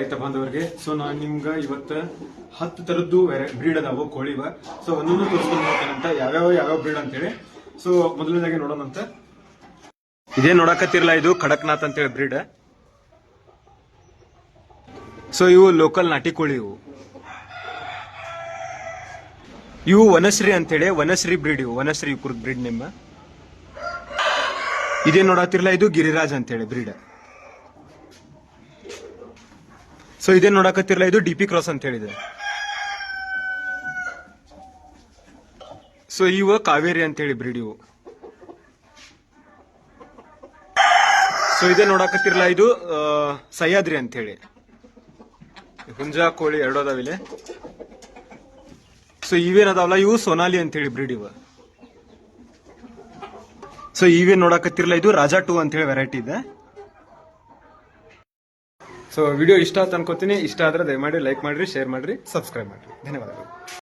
ರೈತ ಬಾಂಧವರಿಗೆ ಸೊ ನಾನು ನಿಮ್ಗ ಇವತ್ತ ಹತ್ತು ತರದ್ದು ಬ್ರೀಡ್ ಅದಾವು, ಕೋಳಿವ. ಸೊ ಒಂದೊಂದು ತೋರಿಸ್ಕೊಂಡು ಯಾವ ಯಾವ್ಯಾವ ಯಾವ್ಯಾವ ಬ್ರೀಡ್ ಅಂತೇಳಿ. ಸೊ ಮೊದಲನೇದಾಗಿ ನೋಡೋಣಂತ ಇದೇ ನೋಡಕತ್ತಿರಲ್ಲ ಇದು ಖಡಕ್ನಾಥ್ ಅಂತೇಳಿ ಬ್ರೀಡ್ ಸೊ ಇವು ಲೋಕಲ್ ನಾಟಿ ಕೋಳಿ ಇವು. ಇವು ವನಶ್ರೀ ಅಂತೇಳಿ, ವನಶ್ರೀ ಬ್ರೀಡ್ ಇವು. ವನಶ್ರೀ ಕುರ್ಗ್ ಬ್ರೀಡ್ ನಿಮ್ಮ. ಇದೇ ನೋಡತ್ತಿರಲ್ಲ ಇದು ಗಿರಿರಾಜ್ ಅಂತೇಳಿ ಬ್ರೀಡ್ ಸೊ ಇದೇನ್ ನೋಡಕತ್ತಿರಲ್ಲ, ಇದು ಡಿ ಪಿ ಕ್ರಾಸ್ ಅಂತ ಹೇಳಿದೆ. ಸೊ ಇವ ಕಾವೇರಿ ಅಂತ ಹೇಳಿ ಬ್ರೀಡ್ ಇವು ಸೊ ಇದೇ ನೋಡಕತ್ತಿರಲ್ಲ, ಇದು ಸಹ್ಯಾದ್ರಿ ಅಂತ ಹೇಳಿ. ಹುಂಜ, ಕೋಳಿ ಎರಡು ಅದಾವಿಲೆ ಸೊ ಇವೇನದಾವಲ್ಲ ಇವು ಸೋನಾಲಿ ಅಂತ ಹೇಳಿ ಬ್ರೀಡ್ ಇವ. ಸೊ ಇವೇನ್ ನೋಡಕತ್ತಿರಲ್ಲ, ಇದು ರಾಜಾ ಟೂ ಅಂತ ಹೇಳಿ ವೆರೈಟಿ ಇದೆ. ಸೊ ವಿಡಿಯೋ ಇಷ್ಟ ಅಂತ ಅನ್ಕೋತೀನಿ. ಇಷ್ಟ ಆದರೆ ದಯಮಾಡಿ ಲೈಕ್ ಮಾಡ್ರಿ ಶೇರ್ ಮಾಡ್ರಿ ಸಬ್ಸ್ಕ್ರೈಬ್ ಮಾಡಿರಿ. ಧನ್ಯವಾದಗಳು.